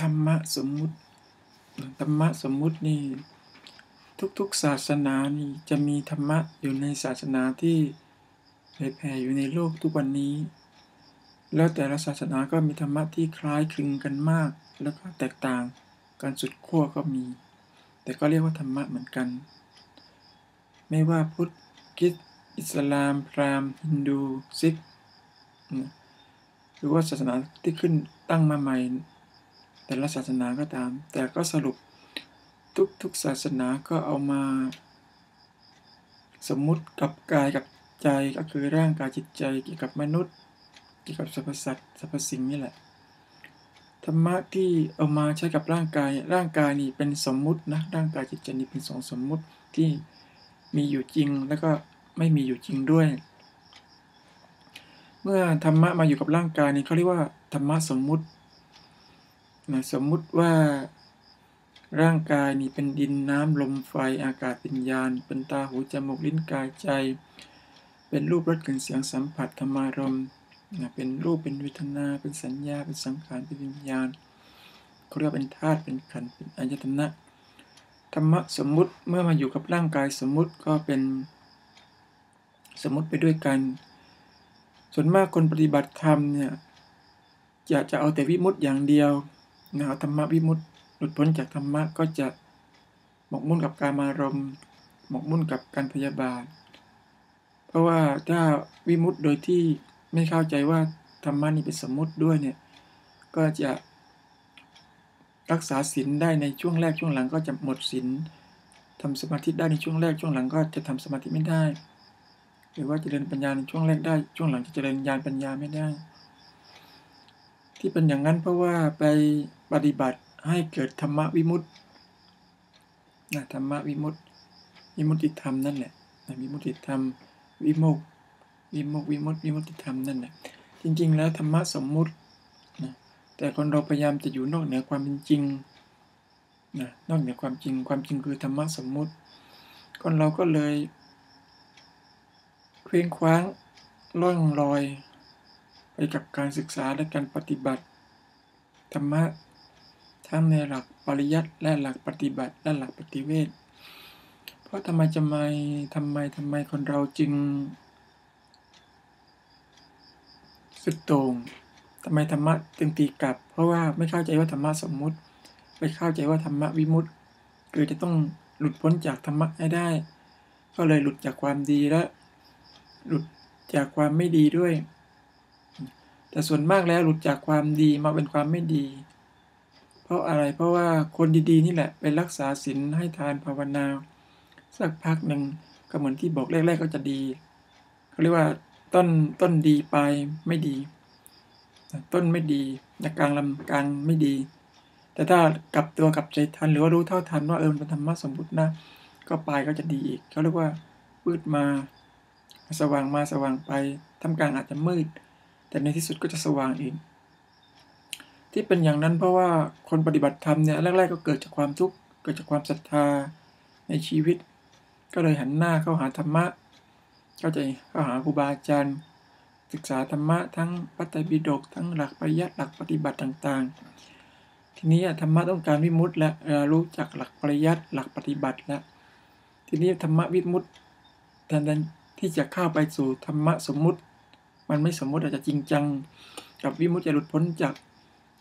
ธรรมะสมมุติ ธรรมะสมมุตินี่ ทุกๆศาสนานี่จะมีธรรมะอยู่ในศาสนาที่เผยแผ่อยู่ในโลกทุกวันนี้ แล้วแต่ละศาสนาก็มีธรรมะที่คล้ายคลึงกันมาก แล้วก็แตกต่างกันสุดขั้วก็มี แต่ก็เรียกว่าธรรมะเหมือนกัน ไม่ว่าพุทธคริสต์อิสลาม พราหมณ์ฮินดูซิกหรือว่าศาสนาที่ขึ้นตั้งมาใหม่ แต่ละศาสนาก็ตาม แต่ก็สรุปทุกๆศาสนาก็เอามา สมมุติกับกายกับใจก็คือร่างกายจิตใจเกี่ยวกับมนุษย์ เกี่ยวกับสรรพสัตว์สรรพสิ่งนี่แหละธรรมะที่เอามาใช้กับร่างกายร่างกายนี่เป็นสมมุตินะร่างกายจิตใจนี่เป็นสองสมมุติที่มีอยู่จริงแล้วก็ไม่มีอยู่จริงด้วย เมื่อธรรมะมาอยู่กับร่างกายนี่เขาเรียกว่าธรรมะสมมุติ นะสมมุติว่าร่างกายนี่เป็นดินน้ำลมไฟอากาศวิญญาณเป็นตาหูจมูกลิ้นกายใจ เป็นรูปรสกลิ่นเสียงสัมผัสธรรมารมนะเป็นรูปเป็นเวทนา เป็นสัญญา เป็นสังขารเป็นวิญญาณเขาเรียกเป็นธาตุเป็นขันธ์เป็นอายตนะธรรมะสมมุติเมื่อมาอยู่กับร่างกายสมมุติก็เป็นสมมุติไปด้วยกัน ส่วนมากคนปฏิบัติธรรมเนี่ยอยากจะเอาแต่วิมุตต์อย่างเดียว นะธรรมะวิมุตต์หลุดพ้นจากธรรมะก็จะหมกมุ่นกับการมารมหมกมุ่นกับการพยาบาท เพราะว่าถ้าวิมุตต์โดยที่ไม่เข้าใจว่าธรรมะนี่เป็นสมมุติด้วยเนี่ย ก็จะรักษาศีลได้ในช่วงแรกช่วงหลังก็จะหมดศีลทำสมาธิได้ในช่วงแรกช่วงหลังก็จะทำสมาธิไม่ได้ หรือว่าจเจริญปัญญาในช่วงแรกได้ช่วงหลังจะเจริญญาณปัญญาไม่ได้ ที่เป็นอย่างนั้นเพราะว่าไป ปฏิบัติให้เกิดธรรมวิมุตตินะธรรมวิมุตติวิมุตติธรรมนั่นแหละนะวิมุตติธรรมวิโมกวิโมกวิมุตติวิมุตติธรรมนั่นแหละจริง ๆ แล้วธรรมะสมมุตินะแต่คนเราพยายามจะอยู่นอกเหนือความเป็นจริงนะนอกเหนือความจริงความจริงคือธรรมะสมมุติ คนเราก็เลยเคว้งคว้างล่องลอย ไปกับการศึกษาและการปฏิบัติธรรมะ ทั้งในหลักปริยัติและหลักปฏิบัติและหลักปฏิเวทเพราะทำไมจะไม่ทำไมทำไมคนเราจึงสุดโต่งทำไมธรรมะจึงตีกลับ เพราะว่าไม่เข้าใจว่าธรรมะสมมุติ ไม่เข้าใจว่าธรรมะวิมุตติคือจะต้องหลุดพ้นจากธรรมะให้ได้ ก็เลยหลุดจากความดีและ หลุดจากความไม่ดีด้วย แต่ส่วนมากแล้วหลุดจากความดีมาเป็นความไม่ดี เพราะอะไรเพราะว่าคนดีๆนี่แหละไปรักษาศีลให้ทานภาวนา สักพักหนึ่งก็เหมือนที่บอกแรกๆก็จะดีเขาเรียกว่าต้นต้นดีไปไม่ดี ต้นไม่ดีนกลางลำกลางไม่ดี แต่ถ้ากลับตัวกลับใจทันหรือว่ารู้เท่าทันว่าเออมันธรรมะสมบูรณ์นะก็ปลายก็จะดีอีกเขาเรียกว่ามืดมาสว่างมาสว่างไปทำกลางอาจจะมืด แต่ในที่สุดก็จะสว่างอีก ที่เป็นอย่างนั้นเพราะว่าคนปฏิบัติธรรมเนี่ยแรก ๆ ก็เกิดจากความทุกข์เกิดจากความศรัทธาในชีวิต ก็เลยหันหน้าเข้าหาธรรมะเข้าใจเข้าหาครูบาอาจารย์ ศึกษาธรรมะทั้งปัตตบิดกทั้งหลักปริยัติหลักปฏิบัติต่างๆ ทีนี้ธรรมะต้องการวิมุตต์และรู้จักหลักปริยัติหลักปฏิบัติแล้วทีนี้ธรรมะวิมุตต์แทนที่จะเข้าไปสู่ธรรมะสมมุติ มันไม่สมมุติอาจจะจริงจัง กับวิมุตต์จะหลุดพ้นจาก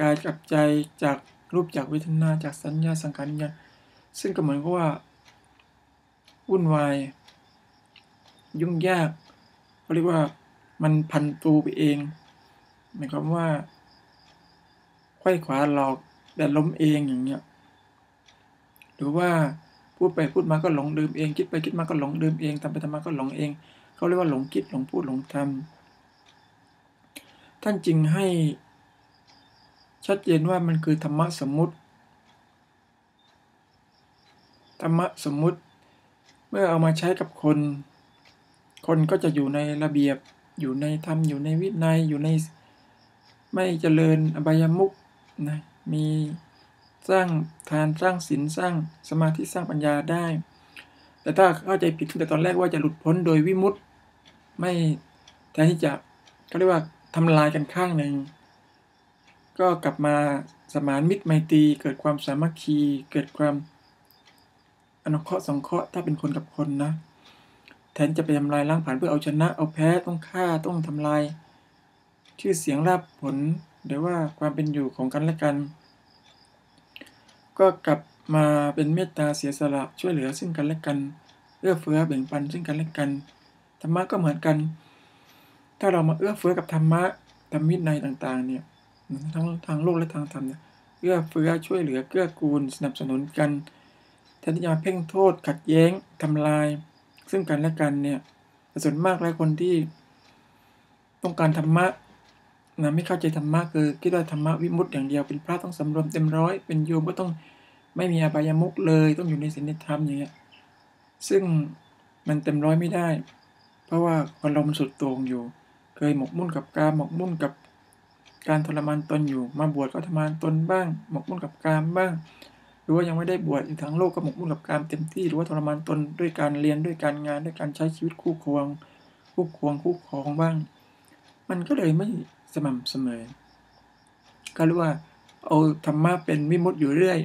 กายกับใจจากรูปจากเวทนาจากสัญญาสังขารญาซึ่งก็เหมือนกับว่า วุ่นวาย ยุ่งยากเขาเรียกว่ามันพันตูไปเองหมายความว่าไขว้ขวาหลอกแต่ล้มเองอย่างเงี้ยหรือว่าพูดไปพูดมาก็หลงลืมเอง คิดไปคิดมาก็หลงลืมเองทำไปทำมาก็หลงเองเขาเรียกว่าหลงคิดหลงพูดหลงทำท่านจึงให้ ชัดเจนว่ามันคือธรรมะสมมุติ ธรรมะสมมุติ เมื่อเอามาใช้กับคน คนก็จะอยู่ในระเบียบ อยู่ในธรรม อยู่ในวินัย อยู่ในไม่เจริญอบายมุกนะ มีสร้างทานสร้างศีลสร้างสมาธิสร้างปัญญาได้ แต่ถ้าเข้าใจผิดตั้งแต่ตอนแรกว่าจะหลุดพ้นโดยวิมุตต์ไม่แทนที่จะเขาเรียกว่าทำลายกันข้างหนึ่ง ก็กลับมาสมานมิตรไมตรีเกิดความสามัคคี เกิดความอนุเคราะห์สงเคราะห์ถ้าเป็นคนกับคนนะแทนจะไปทำลายล้างผ่านเพื่อเอาชนะ เอาแพ้ต้องฆ่าต้องทำลาย ชื่อเสียงราบผลหรือว่าความเป็นอยู่ของกันและกัน ก็กลับมาเป็นเมตตาเสียสละช่วยเหลือซึ่งกันและกันเอื้อเฟื้อแบ่งปันซึ่งกันและกันธรรมะก็เหมือนกัน ถ้าเรามาเอื้อเฟื้อกับธรรมะธรรมิตในต่างๆเนี่ย ทั้งทางโลกและทางธรรมเนี่ยเอื้อเฟื้อช่วยเหลือเกื้อกูลสนับสนุนกันแทนที่จะมาเพ่งโทษขัดแย้งทำลาย ซึ่งกันและกันเนี่ยส่วนมากแล้วคนที่ ต้องการธรรมะนะไม่เข้าใจธรรมะคือคิดว่าธรรมะวิมุตต์อย่างเดียวเป็นพระต้องสำรวมเต็มร้อยเป็นโยมก็ต้องไม่มีอบายมุกเลย ต้องอยู่ในศีลธรรมอย่างเงี้ยซึ่งมันเต็มร้อยไม่ได้ เพราะว่าคนเรามันสุดโต่งอยู่ เคยหมกมุ่นกับการหมกมุ่นกับ การทรมานตนอยู่ มาบวชก็ทรมานตนบ้าง หมกมุ่นกับการบ้าง หรือว่ายังไม่ได้บวชอยู่ทางโลกก็หมกมุ่นกับการเต็มที่ หรือว่าทรมานตนด้วยการเรียนด้วยการงานด้วยการใช้ชีวิตคู่ควง คู่ควงคู่ครองบ้าง มันก็เลยไม่สม่ำเสมอ ก็รู้ว่าเอาธรรมะเป็นวิมุตติอยู่เรื่อย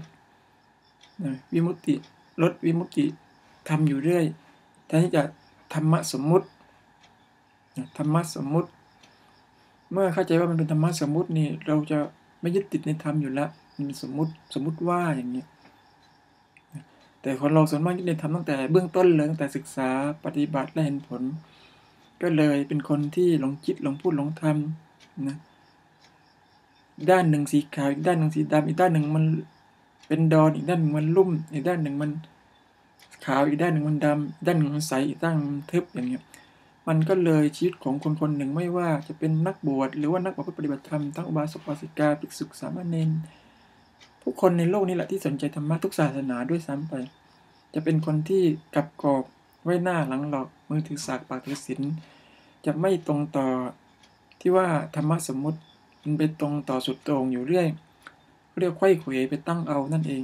วิมุตติลดวิมุตติทำอยู่เรื่อยแทนที่จะธรรมะสมมุติธรรมะสมมุติ เมื่อเข้าใจว่ามันเป็นธรรมะสมมุตินี่เราจะไม่ยึดติดในธรรมอยู่แล้วมันสมมุติสมมุติว่าอย่างนี้ แต่คนเราส่วนมากยึดในธรรมตั้งแต่เบื้องต้นเลยตั้งแต่ศึกษาปฏิบัติและเห็นผล ก็เลยเป็นคนที่หลงคิดหลงพูดหลงทำนะด้านหนึ่งสีขาวอีกด้านหนึ่งสีดำอีกด้านหนึ่งมันเป็นดอนอีกด้านหนึ่งมันลุ่ม อีกด้านหนึ่งมันขาวอีกด้านหนึ่งมันดำด้านหนึ่งมันใสอีกด้านมันทึบอย่างเงี้ย มันก็เลยชีวิตของคนคนหนึ่งไม่ว่าจะเป็นนักบวชหรือว่านักปฏิบัติธรรมทั้งอุบาสกอุบาสิกาภิกษุสามเณรผู้คนในโลกนี้แหละที่สนใจธรรมะทุกศาสนาด้วยซ้ำไป จะเป็นคนที่กับกอบไว้หน้าหลังหลอกมือถือสากปากถือศีลจะไม่ตรงต่อที่ว่าธรรมะสมมุติมันไปตรงต่อสุดตรงอยู่เรื่อย เรียกไข้เขวไปตั้งเอานั่นเอง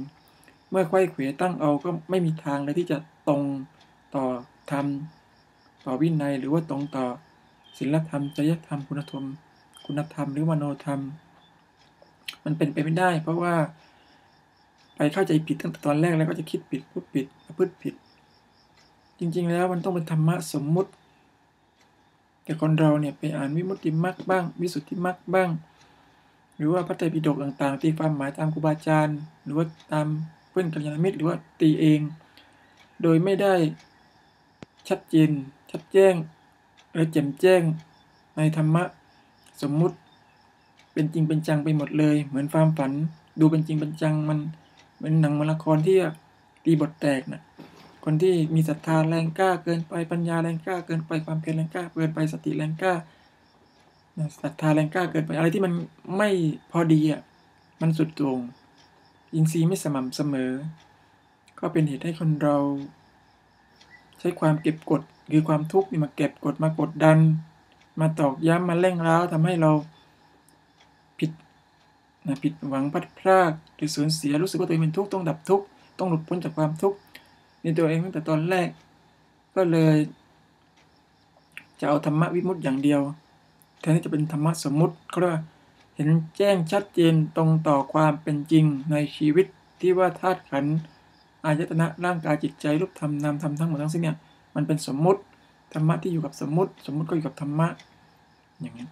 เมื่อไข้เขวตั้งเอาก็ไม่มีทางเลยที่จะตรงต่อธรรม ต่อวินัยหรือว่าตรงต่อศีลธรรมจริยธรรมคุณธรรม คุณธรรมหรือมโนธรรม มันเป็นไปไม่ได้ เพราะว่า ไปเข้าใจผิดตั้งแต่ตอนแรกแล้วก็จะคิดผิดพูดผิดประพฤติผิด จริงๆแล้วมันต้องเป็นธรรมะสมมุติแต่คนเราเนี่ยไปอ่านวิมุตติมรรคบ้าง วิสุทธิมรรคบ้าง หรือว่าพระไตรปิฎกต่างๆ ตีความหมายตามครูบาอาจารย์ หรือว่าตามเพื่อนกัลยาณมิตรหรือว่าตีเอง โดยไม่ได้ชัดเจน ชัดแจ้ง และแจ่มแจ้ง ในธรรมะ สมมุติ เป็นจริงเป็นจังไปหมดเลย เหมือนความฝัน ดูเป็นจริงเป็นจังมันเหมือนหนังมละครที่ตีบทแตกนะ่ะคนที่มีศรัทธาแรงกล้าเกินไปปัญญาแรงกล้าเกินไปความเพียรแรงกล้าเกินไปสติแรงกล้าศรัทธาแรงกล้าเกินไปอะไรที่มันไม่พอดีอะมันสุดโต่งอินทรีย์ไม่สม่ำเสมอ ก็เป็นเหตุให้คนเรา ใช้ความเก็บกด คือความทุกข์นี่มาเก็บกดมากดดัน มาตอกย้ำมาเร่งร้าวทำให้เราผิดนะผิดหวังพัดพลาดหรือสูญเสียรู้สึกว่าตัวเองเป็นทุกข์ต้องดับทุกข์ต้องหลุดพ้นจากความทุกข์ในตัวเองตั้งแต่ตอนแรก ก็เลย จะเอาธรรมะวิมุตติอย่างเดียวแทนที่จะเป็นธรรมะสมมุติเขาเรียกว่าเห็นแจ้งชัดเจนตรงต่อความเป็นจริงในชีวิตที่ว่าธาตุขันธ์อายตนะร่างกายจิตใจรูปธรรมนามธรรมทั้งหมดทั้งสิ้นเนี่ย มันเป็นสมมุติธรรมะที่อยู่กับสมมุติ สมมุติก็อยู่กับธรรมะ อย่างนี้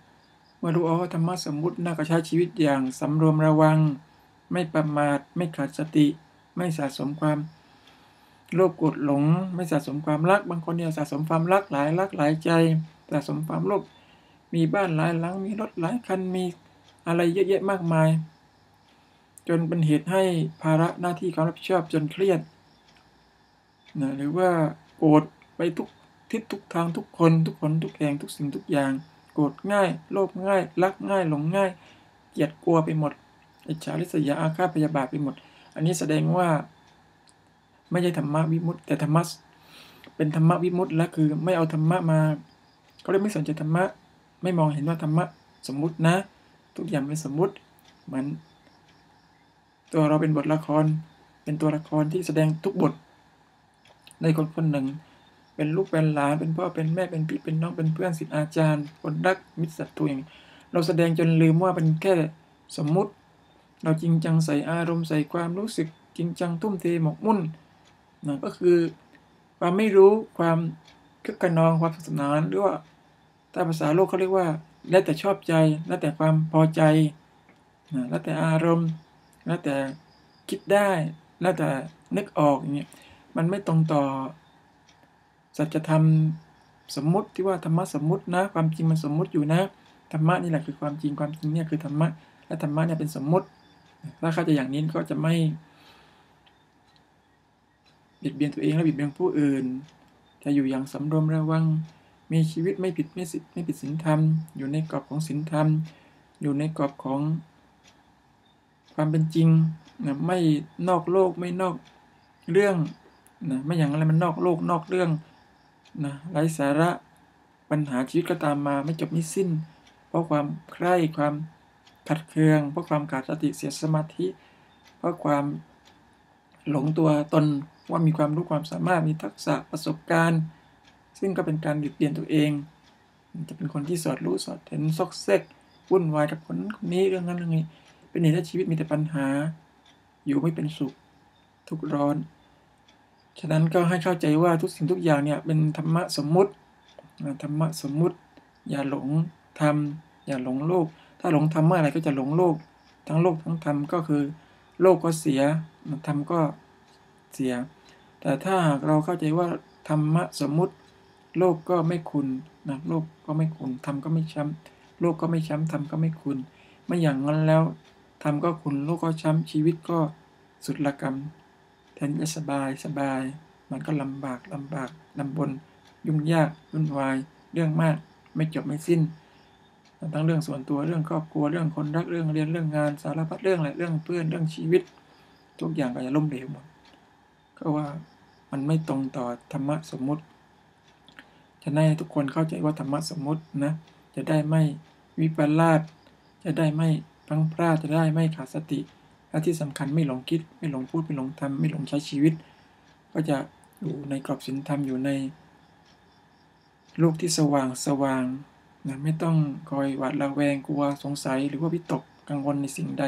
เมื่อรู้อ๋อธรรมะสมมุติน่าก็ใช้ชีวิตอย่างสำรวมระวัง ไม่ประมาทไม่ขาดสติ ไม่สะสมความโลภโกรธหลง ไม่สะสมความรัก บางคนเนี่ยสะสมความรักหลายรักหลายใจสะสมความโลภมีบ้านหลายหลังมีรถหลายคันมีอะไรเยอะแยะมากมาย จนเป็นเหตุให้ภาระหน้าที่ความรับผิดชอบจนเครียดนะหรือว่าโกรธ ไปทุกทิศทุกทางทุกคน ทุกคนทุกแห่งทุกสิ่งทุกอย่าง โกรธง่าย โลภง่าย รักง่ายหลงง่าย เกลียดกลัวไปหมดอิจฉาริษยาอาฆาตพยาบาทไปหมด อันนี้แสดงว่า ไม่ใช่ธรรมะวิมุตต์แต่ธรรมะเป็นธรรมะวิมุตต์แล้วคือ ไม่เอาธรรมะมาเขาเลยไม่สนใจธรรมะ ไม่มองเห็นว่าธรรมะสมมุตินะ ทุกอย่างเป็นสมมุติเหมือนตัวเราเป็นบทละคร เป็นตัวละครที่แสดงทุกบท ในคนคนหนึ่ง เป็นลูกเป็นหลานเป็นพ่อเป็นแม่เป็นพี่เป็นน้องเป็นเพื่อนศิษย์อาจารย์คนรักมิตรศัตรูอย่างเราแสดงจนลืมว่าเป็นแค่สมมุติ เราจริงจังใส่อารมณ์ใส่ความรู้สึกจริงจังทุ่มเทหมกมุ่นนะก็คือความไม่รู้ความคึกขนองความสนุกสนานหรือว่าถ้าภาษาโลกเขาเรียกว่า แล้วแต่ชอบใจ แล้วแต่ความพอใจนะแล้วแต่อารมณ์ แล้วแต่คิดได้ แล้วแต่นึกออกอย่างเงี้ยมันไม่ตรงต่อ สัจธรรมสมมติที่ว่าธรรมะสมมตินะ ความจริงมันสมมติอยู่นะธรรมะนี่แหละคือความจริงความจริงเนี่ยคือธรรมะและธรรมะเนี่ยเป็นสมมติ ถ้าเข้าใจอย่างนี้ก็จะไม่บิดเบียนตัวเองและบิดเบียนผู้อื่น จะอยู่อย่างสำรวมระวัง มีชีวิตไม่ผิดไม่สิไม่ผิดศีลธรรม อยู่ในกรอบของศีลธรรม อยู่ในกรอบของความเป็นจริงนะไม่นอกโลกไม่นอกเรื่องนะไม่อย่างอะไรมันนอกโลกนอกเรื่อง นะไร้สาระปัญหาชีวิตก็ตามมาไม่จบไม่สิ้น เพราะความใคร่ความขัดเคือง เพราะความขาดสติเสียสมาธิ เพราะความหลงตัวตนว่ามีความรู้ความสามารถมีทักษะประสบการณ์ ซึ่งก็เป็นการบิดเบียนตัวเอง จะเป็นคนที่สอดรู้สอดเห็นซอกเซกวุ่นวายกับคนคนนี้เรื่องนั้นเรื่องนี้ เป็นเหตุให้ชีวิตมีแต่ปัญหา อยู่ไม่เป็นสุข ทุกร้อน ฉะนั้นก็ให้เข้าใจว่าทุกสิ่งทุกอย่างเนี่ยเป็นธรรมะสมมุติธรรมะสมมุติ อย่าหลงธรรมอย่าหลงโลก ถ้าหลงธรรมเมื่อไรก็จะหลงโลก ทั้งโลกทั้งธรรมก็คือโลกก็เสียธรรมก็เสีย แต่ถ้าหากเราเข้าใจว่าธรรมะสมมุติ โลกก็ไม่คุณนะโลกก็ไม่คุณธรรมก็ไม่ช้ำโลกก็ไม่ช้ำธรรมก็ไม่คุณ ไม่อย่างนั้นแล้วธรรมก็คุณโลกก็ช้ำชีวิตก็สุดละกรรม ทนจะสบายสบาย มันก็ลำบากลำบากลำบน ยุ่งยากวุ่นวาย เรื่องมาก ไม่จบไม่สิ้น ทั้งเรื่องส่วนตัวเรื่องครอบครัวเรื่องคนรักเรื่องเรียนเรื่องงานสารพัดเรื่องอะไรเรื่องเพื่อนเรื่องชีวิต ทุกอย่างก็จะล่มเหลวหมดก็ว่ามันไม่ตรงต่อธรรมะสมมุติ จะให้ทุกคนเข้าใจว่าธรรมะสมมุตินะจะได้ไม่วิปลาสจะได้ไม่พลังพลาดจะได้ไม่ขาดสติ และที่สำคัญไม่หลงคิด ไม่หลงพูด ไม่หลงทำไม่หลงใช้ชีวิต ก็จะอยู่ในกรอบศีลธรรมอยู่ในโลกที่สว่างสว่างนะไม่ต้องคอยหวาดระแวงกลัวสงสัย หรือว่าวิตกกังวลในสิ่งใด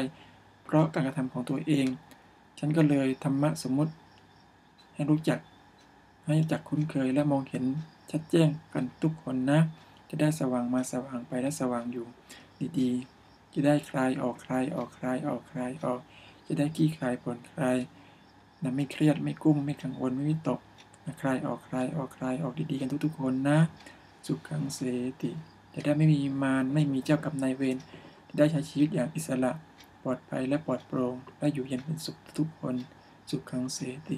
เพราะการกระทำของตัวเอง ฉันก็เลยธรรมะสมมุติ ให้รู้จักให้จักคุ้นเคยและมองเห็นชัดแจ้งกันทุกคนนะ จะได้สว่างมาสว่างไปและสว่างอยู่ดีๆ จะได้คลายออกคลายออกคลายออกคลายออก จะได้ขี้คลายผ่อนคลายนะไม่เครียดไม่กุ้มไม่กังวลไม่วิตกนะคลายออกคลายออกคลายออกดีๆกันทุกๆคนนะ สุขขังเสติ จะได้ไม่มีมารไม่มีเจ้ากรรมนายเวรจะได้ใช้ชีวิตอย่างอิสระ ปลอดภัยและปลอดโปร่งและอยู่เย็นเป็นสุขทุกคน สุขขังเสติ